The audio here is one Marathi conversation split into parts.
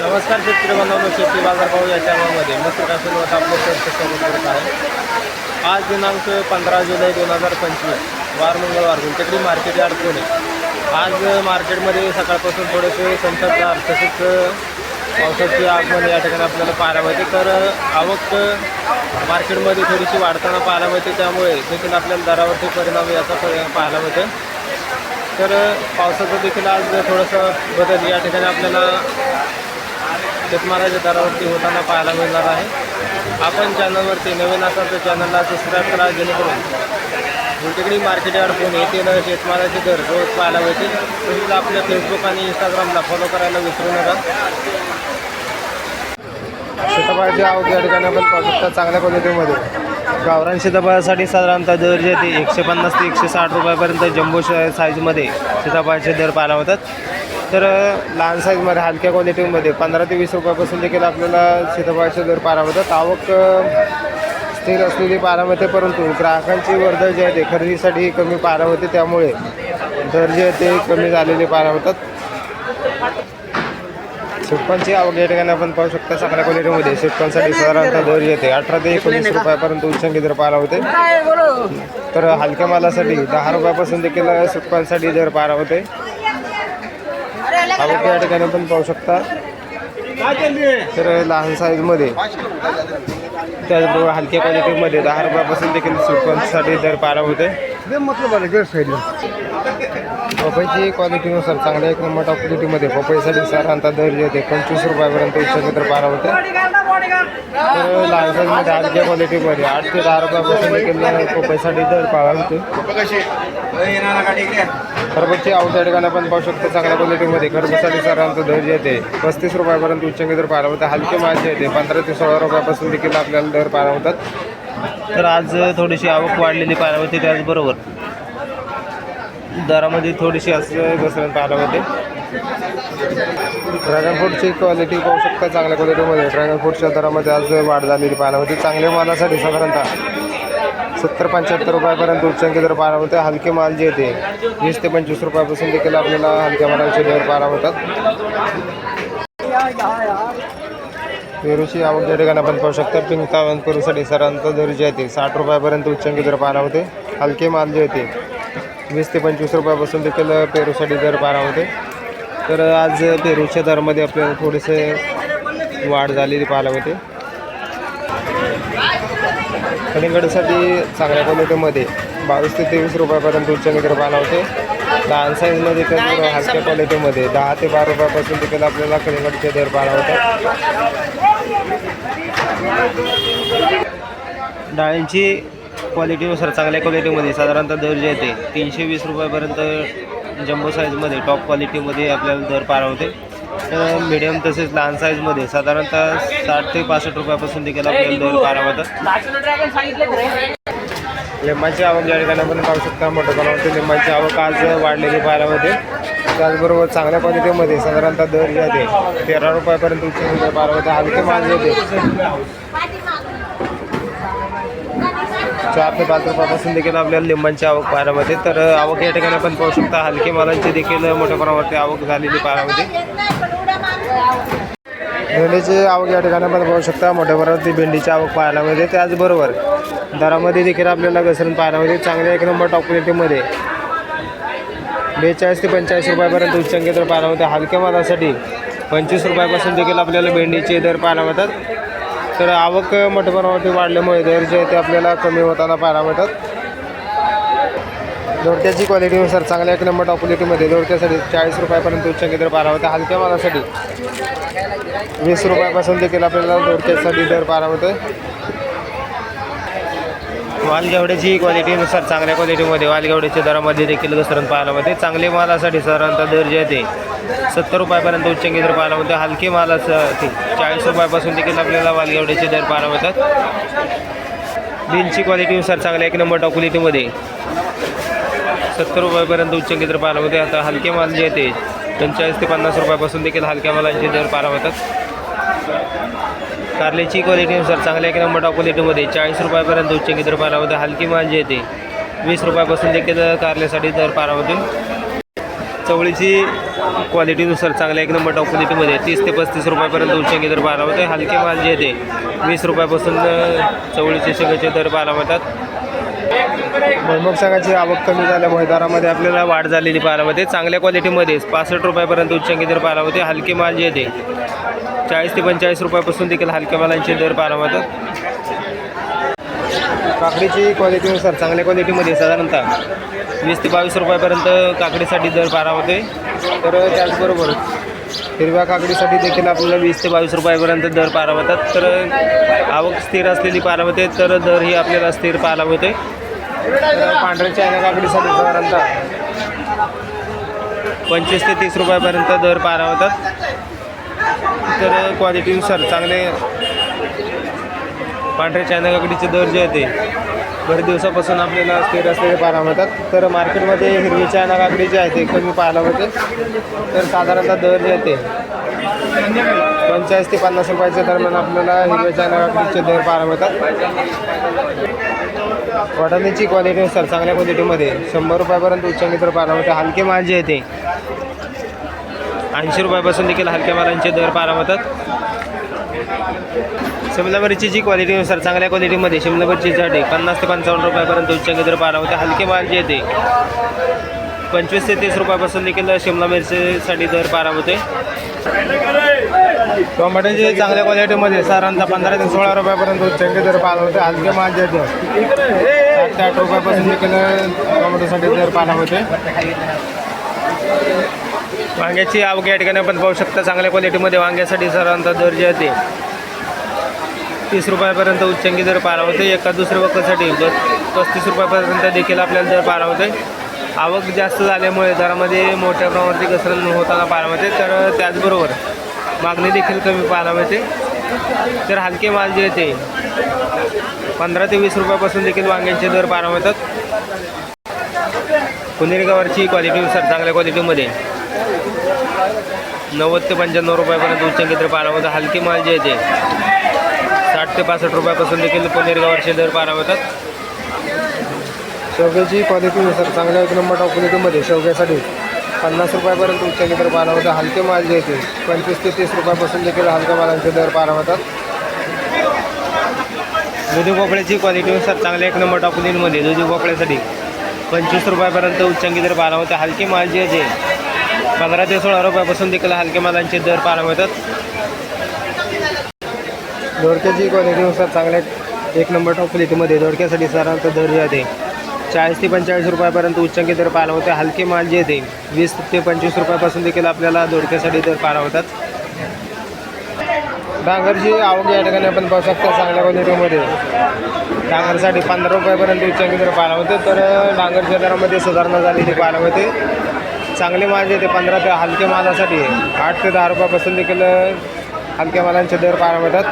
नमस्कार शेतकरी बांधवांनो शेती बाजार भाव या चॅनलमध्ये. मित्र काशीन आपलं सरचं स्वागत करत आहे. आज दिनांक पंधरा जुलै दोन हजार पंचवीस वार मंगळवार. गुंतकडी मार्केट यार्ड पुणे आज मार्केटमध्ये सकाळपासून थोडेसे संततधार तसेच पावसाची आगमन या ठिकाणी आपल्याला पाहायला मिळते. तर आवक मार्केटमध्ये थोडीशी वाढताना पाहायला मिळते. त्यामुळे देखील आपल्याला दरावरती परिणाम याचा पाहायला मिळतं. तर पावसाचं देखील आज थोडंसं बदल या ठिकाणी आपल्याला शेतमालाच्या दरावरती होताना पाहायला मिळणार आहे. आपण चॅनलवरती नवीन असाल तर चॅनलला सबस्क्राईब करा जेणेकरून गुंटेकडी मार्केट यार्ड फोन न शेतमालाचे दर रोज पाहायला मिळतील तसेच आपल्या फेसबुक आणि इंस्टाग्रामला फॉलो करायला विसरू नका. सीताफळाची आवक या ठिकाणी आपण पाहू शकता चांगल्या क्वालिटीमध्ये. गावरान सीताफळासाठी साधारणतः दर जे ते एकशे पन्नास ते एकशे साठ रुपयापर्यंत जम्बो साईजमध्ये सीताफळाचे दर पाहायला होतात तर लहान साईजमध्ये हलक्या क्वालिटीमध्ये पंधरा ते वीस रुपयापासून देखील आपल्याला सीताफळाचे दर पाहायला होतात. आवक स्थिर असलेली पारामध्ये परंतु ग्राहकांची वर्दळ जी आहे ते खरेदीसाठी कमी पारा होते. त्यामुळे दर जे आहे ते कमी झालेले पारा होतात. सुटपांची आवक या ठिकाणी आपण पाहू शकता चांगल्या क्वालिटीमध्ये सुटपांसाठी साधारणतः दर येते अठरा ते एकोणीस रुपयापर्यंत उच्चांकी दर पारा होते. तर हलक्या मालासाठी दहा रुपयापासून देखील सुटपांसाठी दर पारा होते. आवक या ठिकाणी आपण पाहू शकता. तर लहान साईजमध्ये त्याचबरोबर हलक्या क्वालिटीमध्ये दहा रुपयापासून देखील सुटपांसाठी दर पाहायला होते पपईची क्वालिटीनुसार चांगल्या एक नंबर टॉप क्वालिटीमध्ये पपईसाठी साधारणतः दर जे होते पंचवीस रुपयापर्यंत उच्च तर होते. तर लहान साईजमध्ये हलक्या क्वालिटीमध्ये आठ ते दहा रुपयापासून देखील पपईसाठी दर पाहायला होते. खरबूजची आवक ठिकाणी आपण पाहू शकतो चांगल्या क्वालिटीमध्ये खरबूजसाठी साधारणतः दर जे येते पस्तीस रुपयापर्यंत उच्चांकी दर पाहायला होते. हलके माझे येते पंधरा ते सोळा रुपयापासून देखील आपल्याला दर पाहायला होतात. तर आज थोडीशी आवक वाढलेली पाहायला होती त्याचबरोबर. दरामध्ये थोडीशी असं घसरण पाहायला होते ड्रॅगन फ्रूटची क्वालिटी पाहू शकता चांगल्या क्वालिटीमध्ये ड्रॅगन फ्रूटच्या दरामध्ये आज वाढ झालेली पाहायला होती चांगल्या मालासाठी साधारणतः सत्तर पंच्याहत्तर रुपयापर्यंत उच्चांकी दर पाहायला होते हलके माल जे येते वीस ते पंचवीस रुपयापासून देखील आपल्याला हलक्या मालाचे दर पाहायला होतात पेरूची आवड या ठिकाणी आपण पाहू शकता पिंक तावन पेरूसाठी सरांचा दर जे आहे ते साठ रुपयापर्यंत उच्चांकी दर पाहायला होते हलके माल जे येते वीस ते पंचवीस रुपयापासून देखील पेरूसाठी दर पारा होते. तर आज पेरूच्या दरामध्ये आपल्याला थोडेसे वाढ झालेली पाहायला मिळते. कलिंगडसाठी चांगल्या क्वालिटीमध्ये बावीस ते तेवीस रुपयापर्यंत उच्चांकी दर पाहायला होते. लहान साईजमध्ये तर हलक्या क्वालिटीमध्ये दहा ते बारा रुपयापासून देखील आपल्याला कलिंगडचे दर पाहायला होतात डाळींची क्वालिटीनुसार चांगल्या क्वालिटीमध्ये साधारणतः दर जे येते तीनशे वीस रुपयापर्यंत जम्बो साईजमध्ये टॉप क्वालिटीमध्ये आपल्याला दर पार होते तर मिडियम तसेच लहान साईजमध्ये साधारणतः साठ ते पासष्ट रुपयापासून देखील आपल्याला दर पार होतात लिंबाची आवक या ठिकाणी आपण पाहू शकता मोठ्या प्रमाणावरती लिंबाची आवक आज वाढलेली पाहायला होते त्याचबरोबर चांगल्या क्वालिटीमध्ये साधारणतः दर जे आहे तेरा रुपयापर्यंत उच्च रुपये पाहायला होते हलके माल जे होते चार ते पाच रुपयापासून देखील आपल्याला लिंबांची आवक पाहायला मिळते. तर आवक या ठिकाणी आपण पाहू शकता हलके मालांची देखील मोठ्या प्रमाणावरती आवक झालेली पाहायला मिळते. भेंडीची आवक या ठिकाणी आपण पाहू शकता मोठ्या प्रमाणावरती भेंडीची आवक पाहायला मिळते. त्याचबरोबर दरामध्ये देखील आपल्याला घसरण पाहायला मिळते. चांगल्या एक नंबर टॉप क्वालिटीमध्ये बेचाळीस ते पंचेचाळीस रुपयापर्यंत उच्चांकी दर पाहायला मिळते. हलक्या मालासाठी पंचवीस रुपयापासून देखील आपल्याला भेंडीचे दर पाहायला मिळतात. तर आवक मोठ्या प्रमाणावरती वाढल्यामुळे दर जे आहे ते आपल्याला कमी होताना पाहायला मिळतात. दोडक्याची क्वालिटीनुसार चांगल्या एक नंबर टॉप क्वालिटीमध्ये दोडक्यासाठी चाळीस रुपयापर्यंत उच्चांकी दर पाहायला होतं हलक्या मालासाठी वीस रुपयापासून देखील आपल्याला दोडक्यासाठी दर पाहायला होते वालगेवड्याची क्वालिटीनुसार चांगल्या क्वालिटीमध्ये वालगेवड्याच्या दरामध्ये देखील घसरण पाहायला मिळते. चांगले मालासाठी साधारणतः दर जे आहे ते सत्तर रुपयापर्यंत उच्चांकी दर पाहायला मिळते. हलके मालासाठी चाळीस रुपयापासून देखील आपल्याला वालगेवड्याचे दर पाहायला मिळतात. बिलची क्वालिटीनुसार चांगल्या एक नंबर टॉप क्वालिटीमध्ये सत्तर रुपयापर्यंत उच्चांकी दर पाहायला मिळते. आता हलके माल जे आहे ते पंचेचाळीस ते पन्नास रुपयापासून देखील हलक्या मालांचे दर पाहायला मिळतात. कारल्याची क्वालिटीनुसार चांगल्या एक नंबर टॉप क्वालिटीमध्ये चाळीस रुपयापर्यंत उच्च किती रुपयामध्ये हलकी मांजी येते. वीस रुपयापासून देखील कारल्यासाठी दर पाहायला चवळीची क्वालिटीनुसार चांगल्या एक नंबर टॉप क्वालिटीमध्ये तीस ते पस्तीस रुपयापर्यंत उच्चांकी दर बारा होते हलके माल जे वीस रुपयापासून चवळीचे शेगाचे दर बारा होतात भुईमुग संघाची आवक कमी झाल्यामुळे दरामध्ये आपल्याला वाढ झालेली पाहायला मिळते. चांगल्या क्वालिटीमध्ये पासष्ट रुपयापर्यंत उच्चांकी दर पाहायला होते हलके माल जे ते चाळीस ते पंचेचाळीस रुपयापासून देखील हलक्या मालांचे दर पाहायला मिळतात. काकडीची क्वालिटीनुसार चांगल्या क्वालिटीमध्ये साधारणतः वीस ते बावीस रुपयापर्यंत काकडीसाठी दर पारा होते तर त्याचबरोबर हिरव्या काकडीसाठी देखील आपल्याला वीस ते बावीस रुपयापर्यंत दर पारा होतात तर आवक स्थिर असलेली पारा होते तर दर ही आपल्याला स्थिर पाहायला होते पांढऱ्या चायना काकडीसाठी साधारणतः पंचवीस ते तीस रुपयापर्यंत दर पारा होतात. तर क्वालिटीनुसार चांगले पांढऱ्या चायना काकडीचे दर जे आहे ते बरेच दिवसापासून आपल्याला स्थिर असलेले पाहायला मिळतात तर मार्केटमध्ये हिरवी चायना काकडी जे आहे ते कमी पाहायला होते. तर साधारणतः दर जे आहे ते पंचेचाळीस ते पन्नास रुपयाच्या दरम्यान आपल्याला हिरव्या चायना काकडीचे दर पाहायला मिळतात वाटाण्याची सर चांगल्या क्वालिटीमध्ये शंभर रुपयापर्यंत उच्च दर पाहायला हलके माल जे आहे ते ऐंशी रुपयापासून देखील हलक्या मालांचे दर पारामतात शिमला शिमला मिरचीची क्वालिटीनुसार चांगल्या क्वालिटीमध्ये शिमला मिरचीसाठी पन्नास ते पंचावन्न रुपयापर्यंत उच्च दर पाहायला होते हलके माल जे येते पंचवीस ते तीस रुपयापासून देखील शिमला मिरचीसाठी दर पाहायला होते टोमॅटोची चांगल्या क्वालिटीमध्ये साधारणतः पंधरा ते सोळा रुपयापर्यंत उच्चांकी दर पाहायला होते हलके माल सात ते आठ रुपयापासून देखील टोमॅटोसाठी दर पाहायला होते. वांग्याची आवक या ठिकाणी आपण पाहू शकता चांगल्या क्वालिटीमध्ये वांग्यासाठी साधारणतः दर जे आहे तीस रुपयापर्यंत उच्चंगी दर पारा होते. एका दुसऱ्या वक्तासाठी ब पस्तीस रुपयापर्यंत देखील आपल्याला दर पारा होते. आवक जास्त झाल्यामुळे दरामध्ये मोठ्या प्रमाणावरती घसरण होताना पारा होते तर त्याचबरोबर मागणी देखील कमी पाहायला मिळते तर हलके माल जे ते पंधरा ते वीस रुपयापासून देखील वांग्यांचे दर पाहायला मिळतात. पुणेरी गवारची क्वालिटीनुसार चांगल्या क्वालिटीमध्ये नव्वद ते पंच्याण्णव रुपयापर्यंत उच्चांकी दर पाहायला मिळतात. हलके माल जे ते साठ ते पासष्ट रुपयापासून देखील पुणेरी गवारचे दर पाहायला मिळतात. शेवग्याची क्वालिटीनुसार चांगल्या एक नंबर टॉप क्वालिटीमध्ये शेवग्यासाठी पन्नास रुपयापर्यंत उच्चांकी दर पाहायला होता. हलके माल जे येते पंचवीस ते तीस रुपयापासून देखील हलक्या मालांचे दर पाहायला होतात. दुधी भोपळ्याची क्वालिटीनुसार चांगल्या एक नंबर टॉप क्वालिटीमध्ये दुधी भोपळ्यासाठी पंचवीस रुपयापर्यंत उच्चांकी दर पाहायला होते. हलके माल जे जे पंधरा ते सोळा रुपयापासून देखील हलक्या मालांचे दर पाहायला मिळतात दोडक्याची क्वालिटीनुसार चांगल्या एक नंबर टॉप क्वालिटीमध्ये दोडक्यासाठी साधारणतः दर जे आहे चाळीस ते पंचेचाळीस रुपयापर्यंत उच्चांकी दर पाहायला होते हलके माल जे ते वीस ते पंचवीस रुपयापासून देखील आपल्याला दोडक्यासाठी दर पाहायला होतात. डांगरची आवक या ठिकाणी आपण पाहू शकतो चांगल्या क्वालिटीमध्ये. डांगरसाठी पंधरा रुपयापर्यंत उच्चांकी दर पाहायला होते तर डांगरच्या दरामध्ये सुधारणा झालेली पाहायला होते. चांगले माल जे ते पंधरा ते हलके मालासाठी आठ ते दहा रुपयापासून देखील हलक्या मालांचे दर पाहायला मिळतात.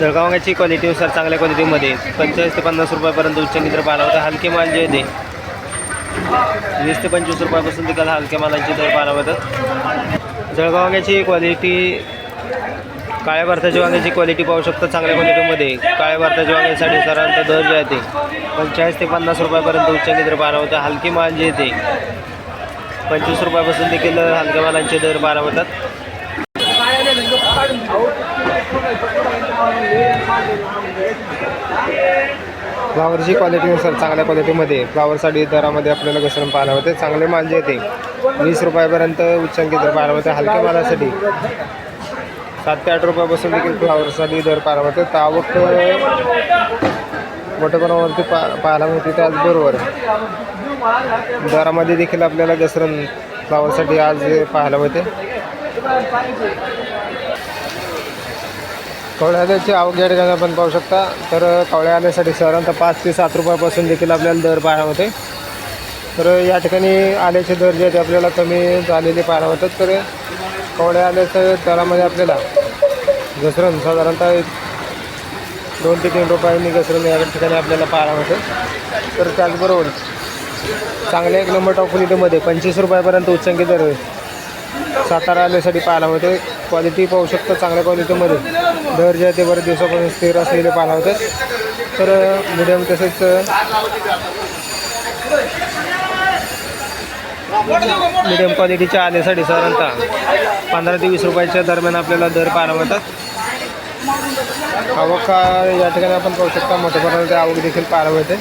जळगावांची क्वालिटीनुसार चांगल्या क्वालिटीमध्ये पंचेचाळीस ते पन्नास रुपयापर्यंत उच्च दर पाहायला होता हलके माल जे आहे वीस ते पंचवीस रुपयापासून देखील हलक्या मालांचे दर पाहायला होतात जळगावांची क्वालिटी काळ्या भारताच्या वांग्याची क्वालिटी पाहू शकता चांगल्या क्वालिटीमध्ये काळ्या भारताच्या वांग्यासाठी साधारणतः दर जे आहे ते. पंचेचाळीस ते पन्नास रुपयापर्यंत उच्च निद्र पाहायला होता हलके माल जे आहे पंचवीस रुपयापासून देखील हलक्या मालांचे दर पाहायला होतात फ्लावरची क्वालिटीनुसार चांगल्या क्वालिटीमध्ये फ्लावरसाठी दरामध्ये आपल्याला घसरण पाहायला होते चांगले माल जे येते वीस रुपयापर्यंत उच्चांकी दर पाहायला होते हलक्या मालासाठी. सात ते आठ रुपयापासून देखील फ्लावरसाठी दर पाहायला होते तावक मोठ्या प्रमाणावरती पा पाहायला मिळते त्याचबरोबर. दरामध्ये देखील आपल्याला घसरण फ्लावरसाठी आज पाहायला मिळते. कवळ्या आल्याची आवक या ठिकाणी आपण पाहू शकता. तर कवळ्या आल्यासाठी साधारणतः पाच ते सात रुपयापासून देखील आपल्याला दर पाहायला होते. तर या ठिकाणी आल्याचे दर जे आहेत आपल्याला कमी झालेले पाहायला होतात. तर कवळ्या आल्याच्या दरामध्ये आपल्याला घसरण साधारणतः दोन ते तीन रुपयांनी घसरण या ठिकाणी आपल्याला पाहायला होते तर त्याचबरोबर चांगल्या एक नंबर टॉप क्वालिटीमध्ये पंचवीस रुपयापर्यंत उच्चांकी दर सातारा आल्यासाठी पाहायला होते क्वालिटी पाहू शकता चांगल्या क्वालिटीमध्ये. दर जे आहे ते बरेच दिवसापासून स्थिर असलेले पाहायला होते तर मीडियम तसेच मीडियम क्वालिटीच्या आल्यासाठी साधारणतः पंधरा ते वीस रुपयाच्या दरम्यान आपल्याला दर पाहायला मिळतात आवक या ठिकाणी आपण पाहू शकता. मोठ्या प्रमाणात आवक देखील पाहायला मिळते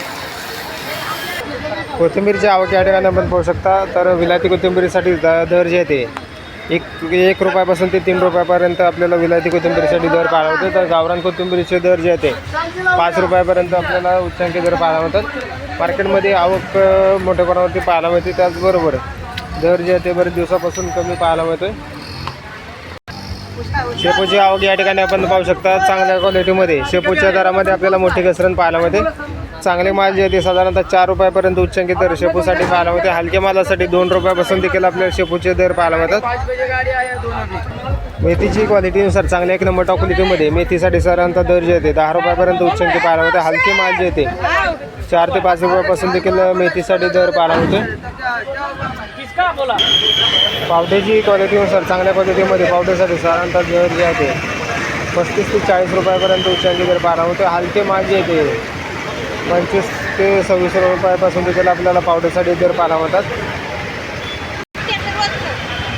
कोथिंबीरची आवक या ठिकाणी आपण पाहू शकता. तर विलायती कोथिंबीरीसाठी द- दर जे आहे ते एक एक रुपयापासून ते तीन रुपयापर्यंत आपल्याला विलायती कोथिंबीरीसाठी दर पाहायला होते तर गावरान कोथिंबीरीचे दर जे ते पाच रुपयापर्यंत आपल्याला उच्चांकी दर पाहायला होतात मार्केटमध्ये आवक मोठ्या प्रमाणावरती पाहायला मिळते. त्याचबरोबर दर जे आहे ते बरेच दिवसापासून कमी पाहायला मिळतो शेपूची आवक या ठिकाणी आपण पाहू शकता. चांगल्या क्वालिटीमध्ये शेपूच्या दरामध्ये आपल्याला मोठी घसरण पाहायला मिळते. चांगले माल जे आहे ते साधारणतः चार रुपयापर्यंत उच्चांकित दर शेपूसाठी पाहायला मिळते. हलक्या मालासाठी दोन रुपयापासून देखील आपल्याला शेपूचे दर पाहायला मिळतात. मेथीची क्वालिटीनुसार चांगल्या एक नंबर टॉप क्वालिटीमध्ये मेथीसाठी साधारणतः दर जे आहे दहा रुपयापर्यंत उच्चांकी पाहायला मिळते. हलके माल जे आहे चार ते पाच रुपयापासून देखील मेथीसाठी दर पाहायला मिळते. पावट्याची क्वालिटीनुसार चांगल्या पद्धतीमध्ये पावट्यासाठी साधारणतः दर जे आहे ते पस्तीस ते चाळीस रुपयापर्यंत उच्चांकी दर पाहायला मिळतो. हलके माल जे आहे ते पंचवीस ते सव्वीस रुपयापासून देखील आपल्याला पावट्यासाठी दर पाहायला मिळतात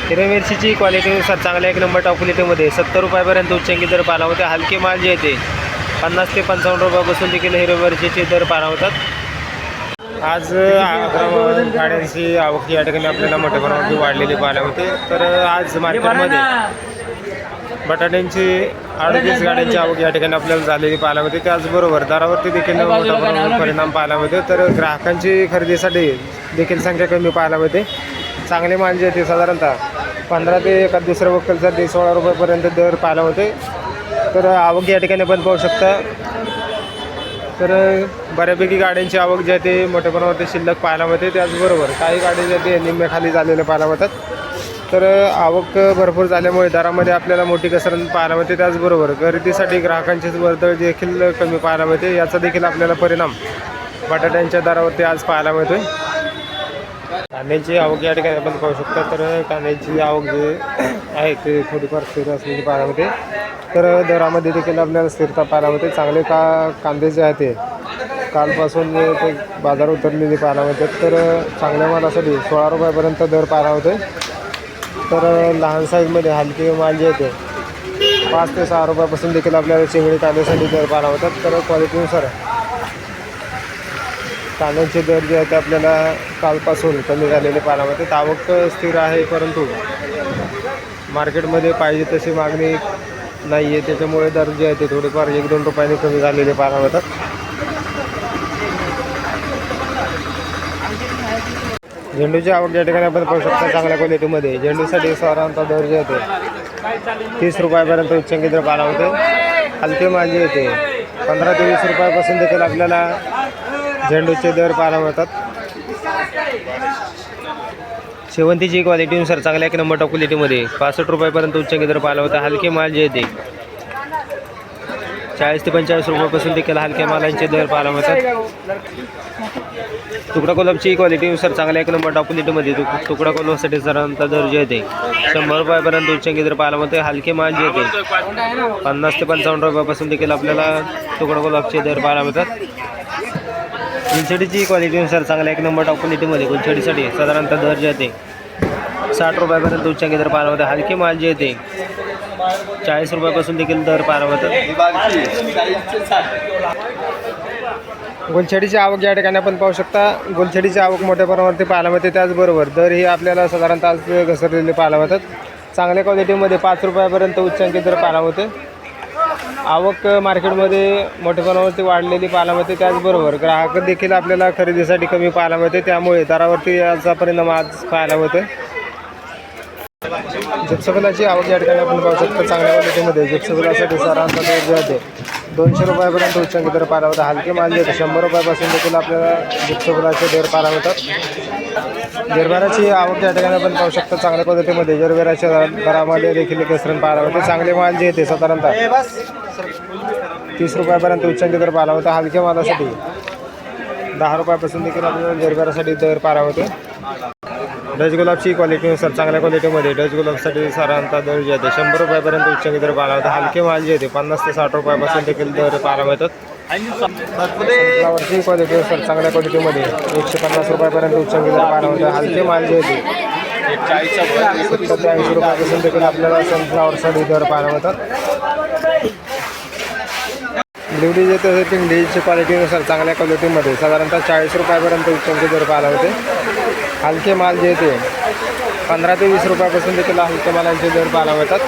हिरवी मिरचीची क्वालिटीनुसार चांगल्या एक नंबर टॉप क्वालिटीमध्ये सत्तर रुपयापर्यंत उच्चांकी दर पाहायला होते हलके माल जे आहे ते पन्नास ते पंचावन्न रुपयापासून देखील हिरवी मिरचीचे दर पाहायला होतात आज गाड्यांची आवक या ठिकाणी आपल्याला मोठ्या प्रमाणात वाढलेली पाहायला होते तर आज मार्केटमध्ये बटाट्यांची अडतीस गाड्यांची आवक या ठिकाणी आपल्याला झालेली पाहायला मिळते. त्याचबरोबर दरावरती देखील मोठ्या प्रमाणात परिणाम पाहायला मिळते. तर ग्राहकांची खरेदीसाठी देखील संख्या कमी पाहायला मिळते. चांगले माल जे ते साधारणतः पंधरा ते एका दुसऱ्या वक्कलसाठी सोळा रुपयापर्यंत दर पाहायला होते तर आवक या ठिकाणी आपण पाहू शकता. तर बऱ्यापैकी गाड्यांची आवक जी आहे ते मोठ्या प्रमाणात शिल्लक पाहायला मिळते. त्याचबरोबर काही गाडी जे आहे ते निम्म्याखाली झालेले पाहायला मिळतात. तर आवक भरपूर झाल्यामुळे दरामध्ये आपल्याला मोठी घसरण पाहायला मिळते. त्याचबरोबर खरेदीसाठी ग्राहकांची वर्दळ देखील कमी पाहायला मिळते. याचा देखील आपल्याला परिणाम बटाट्यांच्या दरावरती आज पाहायला मिळतोय. कांद्याची आवक या ठिकाणी आपण पाहू शकतो. तर कांद्याची आवक जे आहे ते थोडीफार स्थिर असलेली पाहायला मिळते. तर दरामध्ये देखील आपल्याला स्थिरता पाहायला मिळते. चांगले का कांदे जे आहे ते कालपासून ते बाजार उतरलेले पाहायला मिळतात. तर चांगल्या मालासाठी सोळा रुपयापर्यंत दर पाहायला होते तर लहान साईजमध्ये हलके माल जे पाच ते सहा रुपयापासून देखील आपल्याला चिंगडी कांद्यासाठी दर पाहायला होतात. तर क्वालिटीनुसार तांदळाचे दर जे आहेत ते आपल्याला कालपासून कमी झालेले पाहायला होते आवक स्थिर आहे परंतु मार्केटमध्ये पाहिजे तशी मागणी नाही आहे त्याच्यामुळे दर जे आहे ते थोडेफार एक दोन रुपयाने कमी झालेले पाहायला होतात झेंडूची आवक या ठिकाणी आपण पाहू शकता चांगल्या क्वालिटीमध्ये. झेंडूसाठी साधारणतः दर जे होते तीस रुपयापर्यंत उच्चांकी पाला होते. हलके माल येते पंधरा ते वीस रुपयापासून देखील आपल्याला झेंडूचे दर पाहायला मिळतात. शेवंतीची क्वालिटीनुसार चांगल्या एक नंबर टॉप क्वालिटीमध्ये पासष्ट रुपयापर्यंत उच्चांकी दर पाहायला होता. हलके माल जे येते चाळीस ते पंचेचाळीस रुपयापासून देखील हलक्या मालांचे दर पाहायला मिळतात. तुकडा कोलमची क्वालिटीनुसार चांगल्या एक नंबर टॉप क्वालिटीमध्ये तुकडा कोलमसाठी साधारणतः दर जे येते शंभर रुपयापर्यंत उच्चांकी दर पाहायला मिळते हलके माल जे येते पन्नास ते पंचावन्न रुपयापासून देखील आपल्याला तुकडा कोलमचे दर पाहायला मिळतात. गुलछडीची क्वालिटीनुसार चांगल्या एक नंबर टॉप क्वालिटीमध्ये गुलछडीसाठी साधारणतः दर जे येते साठ रुपयापर्यंत उच्चांकी दर पाहायला मिळते हलके माल जे येते चाळीस रुपयापासून देखील दर पाहायला होतात गुलछडीची आवक या ठिकाणी आपण पाहू शकता. गुलछडीची आवक मोठ्या प्रमाणावरती पाहायला मिळते. त्याचबरोबर दर हे आपल्याला साधारणतः आज घसरलेले पाहायला मिळतात. चांगल्या क्वालिटीमध्ये पाच रुपयापर्यंत उच्चांकी दर पाहायला होते आवक मार्केटमध्ये मोठ्या प्रमाणावरती वाढलेली पाहायला मिळते. त्याचबरोबर ग्राहक देखील आपल्याला खरेदीसाठी कमी पाहायला मिळते. त्यामुळे दरावरती याचा परिणाम आज पाहायला मिळतो जिप्सफुलाची आवक या ठिकाणी आपण पाहू शकतो. चांगल्या क्वालिटीमध्ये जिप्सफुलासाठी सरांचा दर जे होते दोनशे रुपयापर्यंत उच्चांक दर पाहायला होता. हलके माल जे शंभर रुपयापासून देखील आपल्याला जिप्सफुलाचे दर पाहायला होतात. जरभराची आवक या ठिकाणी आपण पाहू शकतो. चांगल्या पद्धतीमध्ये जरबेराच्या दरामध्ये देखील घसरण पाहायला होते. चांगले माल जे येते साधारणतः तीस रुपयापर्यंत उच्चांक दर पाहायला होता. हलक्या मालासाठी दहा रुपयापासून देखील आपल्याला जरभरासाठी दर पाहायला होते. डच गुलाबची क्वालिटीनुसार चांगल्या क्वालिटीमध्ये डच गुलाबसाठी साधारणतः दर जे आहे शंभर रुपयापर्यंत उच्चांकी दर पाहायला होता हलके माल जे आहे पन्नास ते साठ रुपयापासून देखील दर पाहायला मिळतात. फ्लावरची क्वालिटीनुसार चांगल्या क्वालिटीमध्ये एकशे पन्नास रुपयापर्यंत उच्चांकी दर पाहायला होता हलके माल जे होते सत्तर ऐंशी रुपयापासून देखील आपल्याला सनफ्लावरसाठी दर पाहायला मिळतात. ब्ल्युडी जे तसे पिंडीची क्वालिटीनुसार चांगल्या क्वालिटीमध्ये साधारणतः चाळीस रुपयापर्यंत उच्चांकी दर पाहायला होते हलके माल जे ते पंधरा ते वीस रुपयापासून देखील हलके मालांचे दर पाहायला मिळतात.